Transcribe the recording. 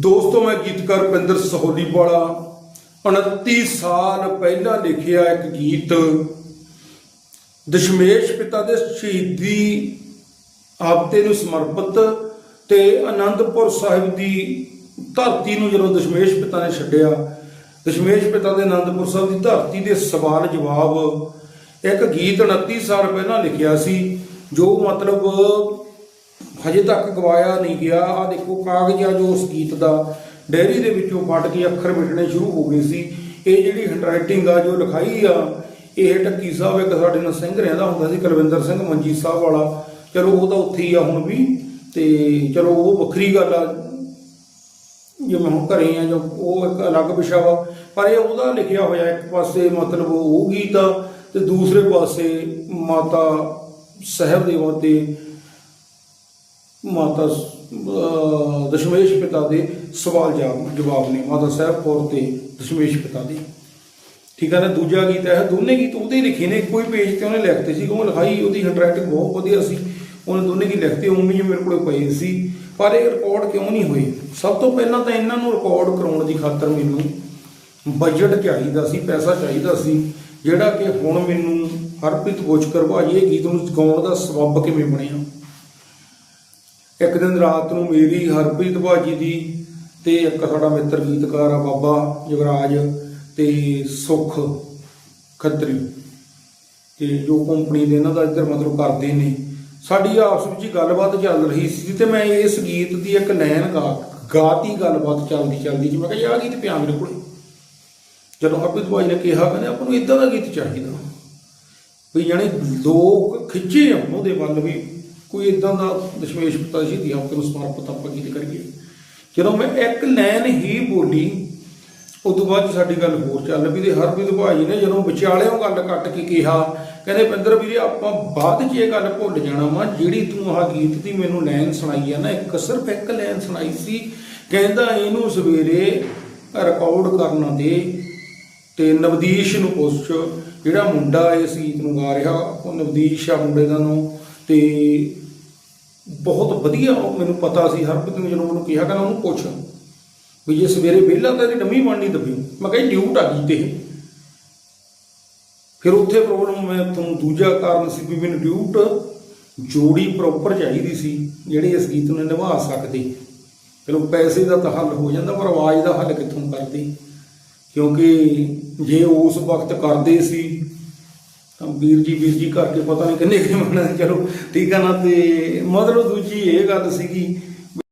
ਦੋਸਤੋ, ਮੈਂ ਗੀਤਕਾਰ ਪਿੰਦਰ ਸਹੋਲੀ ਵਾਲਾ 29 ਸਾਲ ਪਹਿਲਾਂ ਲਿਖਿਆ ਇੱਕ ਗੀਤ, ਦਸ਼ਮੇਸ਼ ਪਿਤਾ ਦੇ ਸ਼ਹੀਦੀ ਹਫ਼ਤੇ ਨੂੰ ਸਮਰਪਿਤ ਤੇ ਆਨੰਦਪੁਰ ਸਾਹਿਬ ਦੀ ਧਰਤੀ ਨੂੰ ਜਦੋਂ ਦਸ਼ਮੇਸ਼ ਪਿਤਾ ਨੇ ਛੱਡਿਆ, ਦਸ਼ਮੇਸ਼ ਪਿਤਾ ਦੇ ਆਨੰਦਪੁਰ ਸਾਹਿਬ ਦੀ ਧਰਤੀ ਦੇ ਸਵਾਲ ਜਵਾਬ, ਇੱਕ ਗੀਤ 29 ਸਾਲ ਪਹਿਲਾਂ ਲਿਖਿਆ ਸੀ, ਜੋ ਮਤਲਬ ਹਜੇ ਤੱਕ ਗਵਾਇਆ ਨਹੀਂ ਗਿਆ। ਆ ਦੇਖੋ, ਕਾਗਜ਼ ਆ ਜੋ ਉਸ ਗੀਤ ਦਾ ਡਾਇਰੀ ਦੇ ਵਿੱਚੋਂ ਫਟ ਕੇ ਅੱਖਰ ਮਿਟਣੇ ਸ਼ੁਰੂ ਹੋ ਗਏ ਸੀ। ਇਹ ਜਿਹੜੀ ਹੈਂਡਰਾਈਟਿੰਗ ਆ, ਜੋ ਲਿਖਾਈ ਆ, ਇਹ ਟੱਕੀ ਸਾਹਿਬ ਇੱਕ ਸਾਡੇ ਨਾਲ ਸਿੰਘ ਰਹਿੰਦਾ ਹੁੰਦਾ ਸੀ, ਕੁਲਵਿੰਦਰ ਸਿੰਘ ਮੰਜੀ ਸਾਹਿਬ ਵਾਲਾ। ਚਲੋ, ਉਹ ਤਾਂ ਉੱਥੇ ਹੀ ਆ ਹੁਣ ਵੀ। ਤੇ ਚਲੋ, ਉਹ ਵੱਖਰੀ ਗੱਲ ਆ। ਜਿਵੇਂ ਹੁਣ ਘਰੇ ਆ, ਜੋ ਉਹ ਇੱਕ ਅਲੱਗ ਵਿਸ਼ਾ ਵਾ। ਪਰ ਇਹ ਉਹਦਾ ਲਿਖਿਆ ਹੋਇਆ, ਇੱਕ ਪਾਸੇ ਮਤਲਬ ਉਹ ਗੀਤ ਆ, ਤੇ ਦੂਸਰੇ ਪਾਸੇ ਮਾਤਾ ਸਾਹਿਬ ਦੇ ਵਾਤੇ ਮਾਤਾ ਦਸ਼ਮੇਸ਼ ਪਿਤਾ ਦੇ ਸਵਾਲ ਜਵਾਬ ਜਵਾਬ ਨੇ ਮਾਤਾ ਸਾਹਿਬ ਕੌਰ ਤੇ ਦਸ਼ਮੇਸ਼ ਪਿਤਾ ਦੇ। ਠੀਕ ਹੈ ਨਾ? ਦੂਜਾ ਗੀਤ ਹੈ, ਦੋਨੇ ਗੀਤ ਉਹਦੇ ਹੀ ਲਿਖੇ ਨੇ। ਕੋਈ ਪੇਜ ਤੇ ਉਹਨੇ ਲਿਖਤੇ ਸੀ, ਉਹ ਲਿਖਾਈ, ਉਹਦੀ ਹੈਂਡਰਾਈਟਿੰਗ ਬਹੁਤ ਵਧੀਆ ਸੀ। ਉਹਨੇ ਦੋਨੇ ਗੀਤ ਲਿਖਤੇ, ਉਵੇਂ ਹੀ ਮੇਰੇ ਕੋਲ ਪਏ ਸੀ। ਪਰ ਇਹ ਰਿਕਾਰਡ ਕਿਉਂ ਨਹੀਂ ਹੋਏ? ਸਭ ਤੋਂ ਪਹਿਲਾਂ ਤਾਂ ਇਹਨਾਂ ਨੂੰ ਰਿਕਾਰਡ ਕਰਾਉਣ ਦੀ ਖਾਤਰ ਮੈਨੂੰ ਬਜਟ ਚਾਹੀਦਾ ਸੀ, ਪੈਸਾ ਚਾਹੀਦਾ ਸੀ, ਜਿਹੜਾ ਕਿ ਹੁਣ ਮੈਨੂੰ ਹਰਪ੍ਰੀਤ ਗੋਚਕਰ ਭਾਜੀ ਇਹ ਗੀਤ ਨੂੰ ਗਾਉਣ ਦਾ ਸਬੱਬ ਕਿਵੇਂ ਬਣਿਆ? ਇੱਕ ਦਿਨ ਰਾਤ ਨੂੰ ਮੇਰੀ ਹਰਪ੍ਰੀਤ ਭਾਜੀ ਦੀ ਤੇ ਇੱਕ ਸਾਡਾ ਮਿੱਤਰ ਗੀਤਕਾਰ ਆ ਬਾਬਾ ਜਗਰਾਜ ਤੇ ਸੁਖ ਖੱਤਰੀ। ਤੇ ਜੋ ਕੰਪਨੀ ਦੇ ਇਹਨਾਂ ਦਾ ਇੱਧਰ ਮਤਲਬ ਕਰਦੇ ਨੇ। ਸਾਡੀ ਆਪਸ ਵਿੱਚ ਗੱਲਬਾਤ ਚੱਲ ਰਹੀ ਸੀ ਤੇ ਮੈਂ ਇਸ ਗੀਤ ਦੀ ਇੱਕ ਲਾਈਨ ਗਾ, ਗਾਤੀ ਗੱਲਬਾਤ ਚੱਲਦੀ ਚੱਲਦੀ ਜੀ। ਮੈਂ ਕਿਹਾ ਯਾਰ ਆਹ ਗੀਤ ਪਿਆ ਮੇਰੇ ਕੋਲੇ। ਜਦੋਂ ਹਰਪ੍ਰੀਤ ਭਾਜੀ ਨੇ ਕਿਹਾ, ਕਹਿੰਦੇ ਆਪਾਂ ਨੂੰ ਇਦਾਂ ਦਾ ਗੀਤ ਚਾਹੀਦਾ। ਵੀ ਜਾਣੀ ਲੋਕ ਖਿੱਚੇ ਆ ਉਹਦੇ ਵੱਲ ਵੀ। ਕੋਈ ਇਦਾਂ ਦਾ ਦਸ਼ਮੇਸ਼ ਪਿਤਾ ਜੀ ਦੀ ਹਫ਼ਤੇ ਨੂੰ ਸਮਰਪਿਤ ਆਪਾਂ ਗੀਤ ਕਰੀਏ। ਜਦੋਂ ਮੈਂ ਇੱਕ ਲਾਈਨ ਹੀ ਬੋਲੀ ਉਸ ਤੋਂ ਬਾਅਦ 'ਚ ਸਾਡੀ ਗੱਲ ਹੋਰ ਚੱਲ ਪਈ ਤੇ ਹਰਪ੍ਰੀਤ ਭਾਜੀ ਨੇ ਜਦੋਂ ਵਿਚਾਲਿਓਂ ਗੱਲ ਕੱਟ ਕੇ ਕਿਹਾ, ਕਹਿੰਦੇ, ਪਿੰਦਰ ਵੀਰੇ, ਆਪਾਂ ਬਾਅਦ 'ਚ ਇਹ ਗੱਲ ਭੁੱਲ ਜਾਣਾ ਵਾ, ਜਿਹੜੀ ਤੂੰ ਆਹ ਗੀਤ ਦੀ ਮੈਨੂੰ ਲਾਈਨ ਸੁਣਾਈ ਆ ਨਾ, ਇੱਕ ਸਿਰਫ ਇੱਕ ਲਾਈਨ ਸੁਣਾਈ ਸੀ, ਕਹਿੰਦਾ ਇਹਨੂੰ ਸਵੇਰੇ ਰਿਕਾਰਡ ਕਰਨ ਦੇ ਤੇ ਨਵਦੀਸ਼ ਨੂੰ ਪੁੱਛ, ਜਿਹੜਾ ਮੁੰਡਾ ਇਸ ਗੀਤ ਨੂੰ ਗਾ ਰਿਹਾ, ਉਹ ਨਵਦੀਸ਼ ਆ ਮੁੰਡੇ ਦਾ ਨੂੰ ਤੇ ਬਹੁਤ ਵਧੀਆ ਉਹ ਮੈਨੂੰ ਪਤਾ ਸੀ, ਹਰਪ੍ਰੀਤ ਨੇ ਜਦੋਂ ਮੈਨੂੰ ਕਿਹਾ, ਕਹਿੰਦਾ ਉਹਨੂੰ ਪੁੱਛ ਵੀ ਜੇ ਸਵੇਰੇ ਵਿਹਲਾ ਤਾਂ ਇਹਦੀ ਡੰਮੀ ਬਣਨੀ ਦੱਬੀ ਮੈਂ ਕਿਹਾ ਡਿਊਟ ਆ ਗਈ ਤੇ। ਫਿਰ ਉੱਥੇ ਪ੍ਰੋਬਲਮ ਮੈਂ ਤੁਹਾਨੂੰ ਦੂਜਾ ਕਾਰਨ ਸੀ ਵੀ ਮੈਨੂੰ ਡਿਊਟ ਜੋੜੀ ਪ੍ਰੋਪਰ ਚਾਹੀਦੀ ਸੀ, ਜਿਹੜੀ ਇਸ ਗੀਤ ਨੂੰ ਨਿਭਾ ਸਕਦੀ। ਚਲੋ ਪੈਸੇ ਦਾ ਤਾਂ ਹੱਲ ਹੋ ਜਾਂਦਾ, ਪਰ ਆਵਾਜ਼ ਦਾ ਹੱਲ ਕਿੱਥੋਂ ਕਰਦੇ? ਕਿਉਂਕਿ ਜੇ ਉਸ ਵਕਤ ਕਰਦੇ ਸੀ ਤਾਂ ਵੀਰ ਜੀ ਵੀਰ ਜੀ ਕਰਕੇ ਪਤਾ ਨਹੀਂ ਕਿੰਨੇ ਕਿੰਨੇ ਮੰਨਣਾ ਚਲੋ ਠੀਕ ਆ ਨਾ, ਤੇ ਮਤਲਬ ਦੂਜੀ ਇਹ ਗੱਲ ਸੀਗੀ